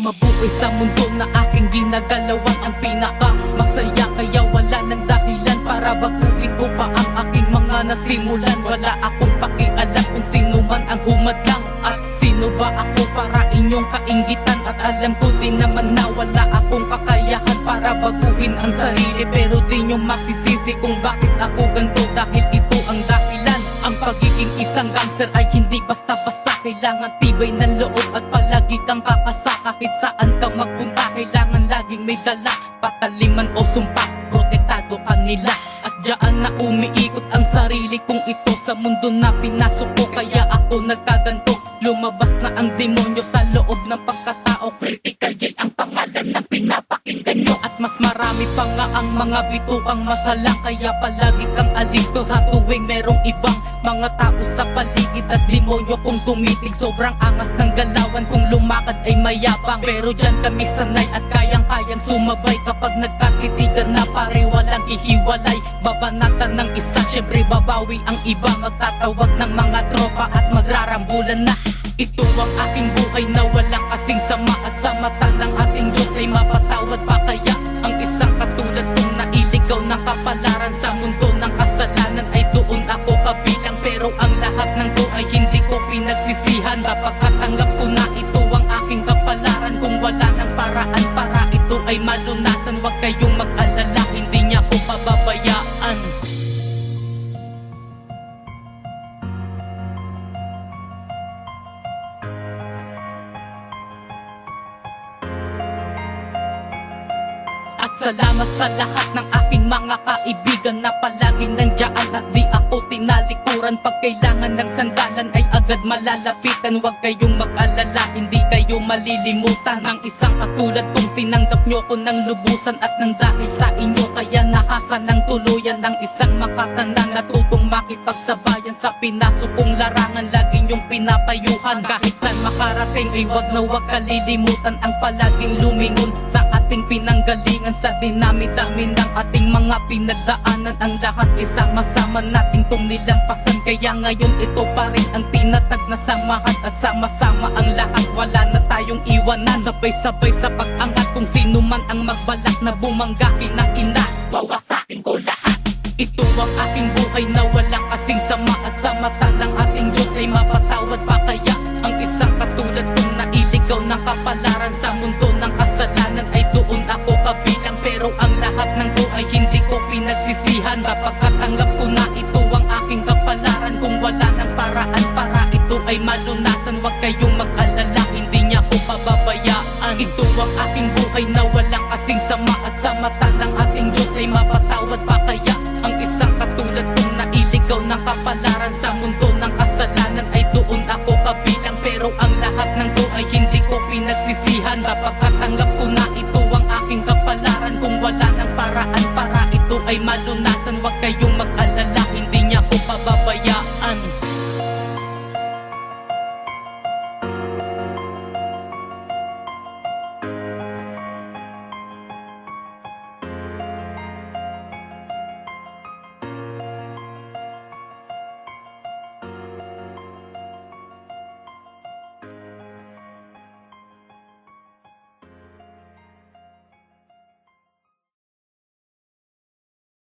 mabuhay sa mundo na aking ginagalawan. Ang pinaka masaya kaya wala nang dahilan Para baguhin ko pa ang aking mga nasimulan. Wala akong pakialam kung sino man ang humadlang At sino ba ako para inyong kaingitan. At alam ko din naman na wala akong kakayahan Para baguhin ang sarili. Pero di nyo masisisi kung bakit ako ganito Dahil ito ang dahilan pagiging isang gangster ay hindi basta-basta. Kailangan tibay ng loob at palagi kang kakasa. Kahit saan ka magpunta Kailangan laging may dala. Pataliman o sumpa Protektado ka nila. At dyan na umiikot ang sarili kong ito. Sa mundo na pinasok ko Kaya ako nagkaganto. Lumabas na ang demonyo sa loob ng pagkatao. Critical marami pa nga ang mga bituang masala Kaya palagi kang alisto. Sa tuwing merong ibang mga tao sa paligid At demonyo kung tumitig Sobrang angas ng galawan Kung lumakad ay mayabang. Pero dyan kami sanay at kayang-kayang sumabay. Kapag nagkatitigan na pare walang ihiwalay. Babanatan ng isa Siyempre babawi ang iba. Magtatawag ng mga tropa at magrarambulan na ito ang aking buhay na walang kasing sama At sa mata ng ating Diyos ay mapatawad pa kaya Ang isang salamat sa lahat ng aking mga kaibigan na palaging nandiyan At di ako tinalikuran. Pag kailangan ng sandalan ay agad malalapitan. Huwag kayong mag-alala, hindi kayo malilimutan. Ang isang katulad kong tinanggap nyo ko ng lubusan At nang dahil sa inyo. Kaya nahasa ng tuluyan Ng isang makatandang natutong makipagsabayan Sa pinasok kong larangan. Lagi nyong pinapayuhan. Kahit saan makarating ay wag na wag kalilimutan Ang palaging lumingon sa ating pinanggalingan Sa dinami-dami ng ating mga pinagdaanan. Ang lahat ay sama-sama nating tong nilampasan Kaya ngayon ito pa rin ang tinatag na samahan At sama-sama ang lahat. Wala na tayong iwanan. Sabay-sabay sa pag-angat kung sino man ang magbalak na bumangga Ina-ina, bawasakin ko lahat. Ito ang aking buhay na walang kasing sama Sapagkat tanggap ko na ito ang aking kapalaran. Kung wala ng paraan para ito ay malunasan Huwag kayong mag-alala, hindi niya ko pababayaan. Ito ang aking buhay na walang kasing sama At sa mata ng ating Diyos ay mapatawad pa kaya Ang isang katulad kong nailigaw ng kapalaran Sa mundo ng kasalanan. Ay doon ako kabilang Pero ang lahat ng to ay hindi Kaligtasan, wag kayong mag-alala. Hindi niya ako pababayaan